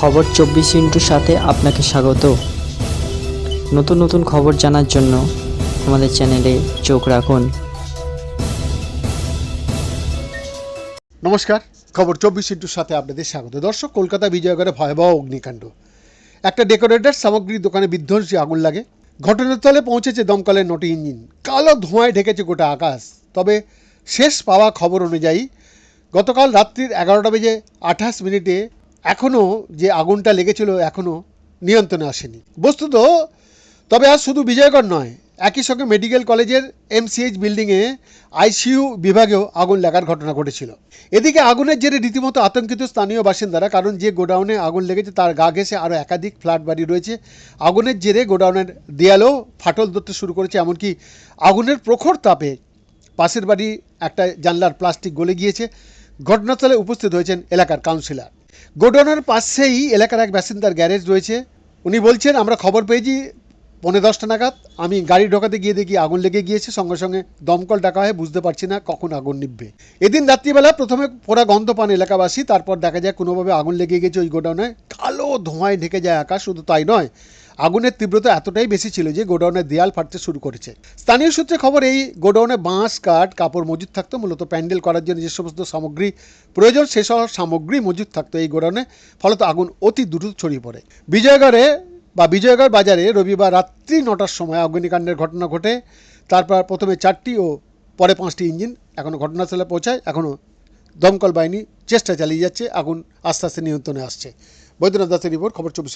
খবর চব্বিশ ইন্টুর সাথে আপনাকে স্বাগত। নতুন নতুন খবর জানার জন্য আমাদের চ্যানেলে চোখ রাখুন। নমস্কার, খবর চব্বিশ ইন্টুর সাথে আপনাদের স্বাগত। দর্শক, কলকাতা বিজয়গড়ে ভয়াবহ অগ্নিকাণ্ড। একটা ডেকোরেটর সামগ্রীর দোকানে বিধ্বংসী আগুন লাগে। ঘটনাস্থলে পৌঁছেছে দমকলের নটি ইঞ্জিন। কালো ধোঁয়ায় ঢেকেছে গোটা আকাশ। তবে শেষ পাওয়া খবর অনুযায়ী গতকাল রাত্রির এগারোটা বেজে আঠাশ মিনিটে এখনও যে আগুনটা লেগেছিল এখনও নিয়ন্ত্রণে আসেনি। বস্তুত, তবে আজ শুধু বিজয়গড় নয়, একই সঙ্গে মেডিকেল কলেজের এমসিএইচ বিল্ডিংয়ে আইসিইউ বিভাগেও আগুন লাগার ঘটনা ঘটেছিল। এদিকে আগুনের জেরে রীতিমতো আতঙ্কিত স্থানীয় বাসিন্দারা, কারণ যে গোডাউনে আগুন লেগেছে তার গা ঘেঁষে আরও একাধিক ফ্ল্যাট বাড়ি রয়েছে। আগুনের জেরে গোডাউনের দেয়ালেও ফাটল ধরতে শুরু করেছে, এমনকি আগুনের প্রখর তাপে পাশের বাড়ি একটা জানলার প্লাস্টিক গলে গিয়েছে। ঘটনাস্থলে উপস্থিত হয়েছেন এলাকার কাউন্সিলর। গোডাউনের পাশেই এলাকার এক বাসিন্দার গ্যারেজ রয়েছে। উনি বলছেন, আমরা খবর পেয়েছি পনেরো দশটা নাগাদ। আমি গাড়ি ঢোকাতে গিয়ে দেখি আগুন লেগে গিয়েছে। সঙ্গে সঙ্গে দমকল ডাকা হয়, বুঝতে পারছি না কখন আগুন নিবে এদিন রাত্রিবেলা প্রথমে পোড়া গন্ধ পান এলাকাবাসী, তারপর দেখা যায় কোনোভাবে আগুন লেগে গেছে ওই গোডাউনে। কালো ধোঁয়ায় ঢেকে যায় আকাশ, শুধু তাই নয় আগুনের তীব্রতা এতটাই বেশি ছিল যে গোডাউনের দেয়াল ফাটতে শুরু করেছে। স্থানীয় সূত্রে খবর, এই গোডাউনে বাঁশ, কাঠ, কাপড় মজুদ থাকতো, মূলত প্যান্ডেল করার জন্য যে সমস্ত সামগ্রী প্রয়োজন সেসব সামগ্রী মজুদ থাকতো এই গোডাউনে, ফলত আগুন অতি দ্রুত ছড়িয়ে পড়ে। বিজয়গড়ে বা বিজয়গড় বাজারে রবিবার রাত্রি নটার সময় অগ্নিকাণ্ডের ঘটনা ঘটে। তারপর প্রথমে চারটি ও পরে পাঁচটি ইঞ্জিন এখনও ঘটনাস্থলে পৌঁছায় এখনও দমকল বাহিনী চেষ্টা চালিয়ে যাচ্ছে, আগুন আস্তে আস্তে নিয়ন্ত্রণে আসছে। বৈদ্যনাথ দাসের রিপোর্ট, খবর চব্বিশ